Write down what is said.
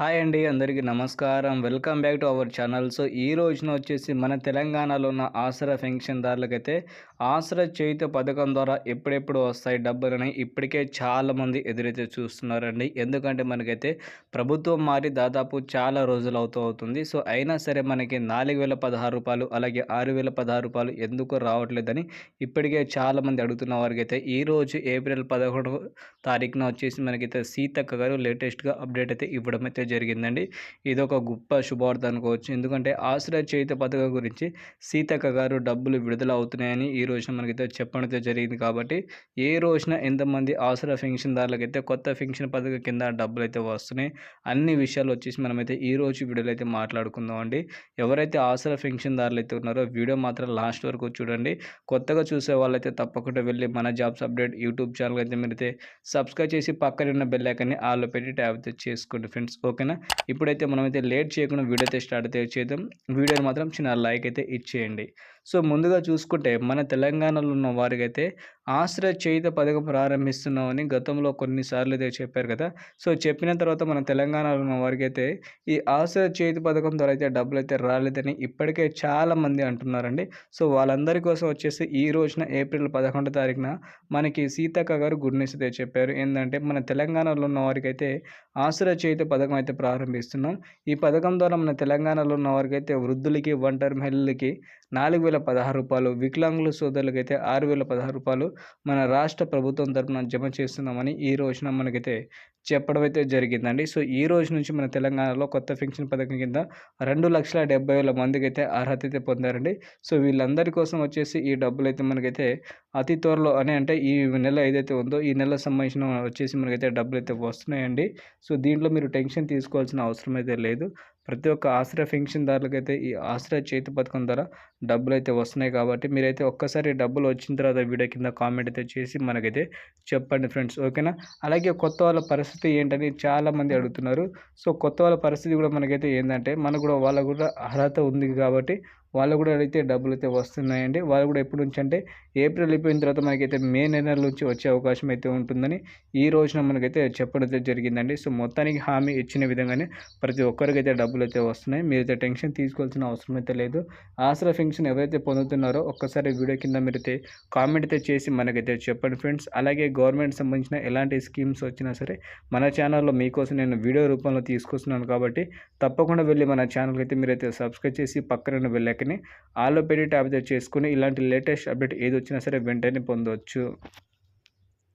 Hi అండి అందరికీ నమస్కారం. Welcome back to our channel. So ఈ రోజున వచ్చేసి మన తెలంగాణలో ఉన్న ఆసరా పెన్షన్దారులకైతే ఆసరా చేయుత పథకం ద్వారా ఎప్పుడెప్పుడు వస్తాయి డబ్బులని ఇప్పటికే చాలామంది ఎదురైతే చూస్తున్నారండి. ఎందుకంటే మనకైతే ప్రభుత్వం మారి దాదాపు చాలా రోజులు అవుతూ అవుతుంది. సో అయినా సరే మనకి నాలుగు వేల పదహారు రూపాయలు అలాగే ఆరు వేల పదహారు రూపాయలు ఎందుకు రావట్లేదని ఇప్పటికే చాలామంది అడుగుతున్న వారికైతే ఈరోజు ఏప్రిల్ పదకొండు తారీఖున వచ్చేసి మనకైతే సీతక్క గారు లేటెస్ట్గా అప్డేట్ అయితే ఇవ్వడం అయితే జరిగిందండి. ఇది ఒక గొప్ప శుభవార్త అనుకోవచ్చు. ఎందుకంటే ఆశ్రయ చేయుత పథకం గురించి సీతక్క గారు డబ్బులు విడుదల అవుతున్నాయని ఈ రోజున మనకైతే చెప్పడంతో జరిగింది కాబట్టి ఏ రోజున ఎంతమంది ఆసరా పెన్షన్దారులకైతే కొత్త పెన్షన్ పథకం కింద డబ్బులు అయితే వస్తున్నాయి అన్ని విషయాలు వచ్చేసి మనమైతే ఈ రోజు వీడియోలో అయితే మాట్లాడుకుందాం అండి ఎవరైతే ఆసరా పెన్షన్దారులు అయితే ఉన్నారో వీడియో మాత్రం లాస్ట్ వరకు చూడండి. కొత్తగా చూసే వాళ్ళైతే తప్పకుండా వెళ్ళి మన జాబ్స్ అప్డేట్ యూట్యూబ్ ఛానల్ అయితే మీరైతే సబ్స్క్రైబ్ చేసి పక్కన ఉన్న బెల్ ఐకాన్ని ఆల్లో పెట్టి ట్యాబ్ చేసుకోండి ఫ్రెండ్స్. ఓకేనా? ఇప్పుడైతే మనమైతే లేట్ చేయకుండా వీడియో అయితే స్టార్ట్ అయితే చేద్దాం. వీడియోని మాత్రం చిన్న లైక్ అయితే ఇచ్చేయండి. సో ముందుగా చూసుకుంటే మన తెలంగాణలో ఉన్న వారికైతే ఆశ్రయ చేయుత పథకం ప్రారంభిస్తున్నామని గతంలో కొన్నిసార్లు అయితే చెప్పారు కదా. సో చెప్పిన తర్వాత మన తెలంగాణలో ఉన్న వారికి అయితే ఈ ఆశ్రయ చేయుత పథకం ద్వారా అయితే డబ్బులు అయితే రాలేదని ఇప్పటికే చాలామంది అంటున్నారండి. సో వాళ్ళందరి కోసం వచ్చేసి ఈ రోజున ఏప్రిల్ పదకొండో తారీఖున మనకి సీతక్క గారు గుడ్ న్యూస్ అయితే చెప్పారు. ఏంటంటే మన తెలంగాణలో ఉన్న వారికి అయితే ఆశ్రయ చేయుత పథకం అయితే ప్రారంభిస్తున్నాం. ఈ పథకం ద్వారా మన తెలంగాణలో ఉన్న వారికి అయితే వృద్ధులకి ఒంటరి మహిళలకి నాలుగు వేల పదహారు రూపాయలు వికలాంగుల సోదరులకైతే ఆరు వేల పదహారు రూపాయలు మన రాష్ట్ర ప్రభుత్వం తరఫున జమ చేస్తున్నామని ఈ రోజున మనకైతే చెప్పడం అయితే జరిగిందండి. సో ఈ రోజు నుంచి మన తెలంగాణలో కొత్త పెన్షన్ పథకం కింద రెండు లక్షల డెబ్బై వేల మందికి అయితే అర్హత అయితే పొందారండి. సో వీళ్ళందరి కోసం వచ్చేసి ఈ డబ్బులు అయితే మనకైతే అతి త్వరలో అని అంటే ఈ నెల ఏదైతే ఉందో ఈ నెల సంబంధించిన వచ్చేసి మనకైతే డబ్బులు అయితే వస్తున్నాయండి. సో దీంట్లో మీరు టెన్షన్ తీసుకోవాల్సిన అవసరం అయితే లేదు. ప్రతి ఒక్క ఆశ్రయ పెన్షన్దారులకైతే ఈ ఆశ్రయ చేతి పథకం ద్వారా డబ్బులు అయితే వస్తున్నాయి కాబట్టి మీరైతే ఒక్కసారి డబ్బులు వచ్చిన తర్వాత వీడియో కింద కామెంట్ అయితే చేసి మనకైతే చెప్పండి ఫ్రెండ్స్ ఓకేనా? అలాగే కొత్త వాళ్ళ పరిస్థితి ఏంటని చాలామంది అడుగుతున్నారు. సో కొత్త వాళ్ళ పరిస్థితి కూడా మనకైతే ఏంటంటే మనకు కూడా వాళ్ళకు కూడా అర్హత ఉంది కాబట్టి వాళ్ళు కూడా అయితే డబ్బులు అయితే వస్తున్నాయండి. వాళ్ళు కూడా ఎప్పటి నుంచి అంటే ఏప్రిల్ అయిపోయిన తర్వాత మనకైతే మే నెల నుంచి వచ్చే అవకాశం అయితే ఉంటుందని ఈ రోజున మనకైతే చెప్పడం అయితే జరిగిందండి. సో మొత్తానికి హామీ ఇచ్చిన విధంగానే ప్రతి ఒక్కరికైతే డబ్బులు అయితే వస్తున్నాయి. మీరైతే టెన్షన్ తీసుకోవాల్సిన అవసరం అయితే లేదు. ఆసరా ఫెన్షన్ ఎవరైతే పొందుతున్నారో ఒక్కసారి వీడియో కింద మీరైతే కామెంట్ అయితే చేసి మనకైతే చెప్పండి ఫ్రెండ్స్. అలాగే గవర్నమెంట్ సంబంధించిన ఎలాంటి స్కీమ్స్ వచ్చినా సరే మన ఛానల్లో మీకోసం నేను వీడియో రూపంలో తీసుకొస్తున్నాను కాబట్టి తప్పకుండా వెళ్ళి మన ఛానల్కి అయితే మీరైతే సబ్స్క్రైబ్ చేసి పక్కన వెళ్ళాక ఆలో పెట్టి ట్యాబ్ చేసుకుని ఇలాంటి లేటెస్ట్ అప్డేట్ ఏది వచ్చినా సరే వెంటనే పొందవచ్చు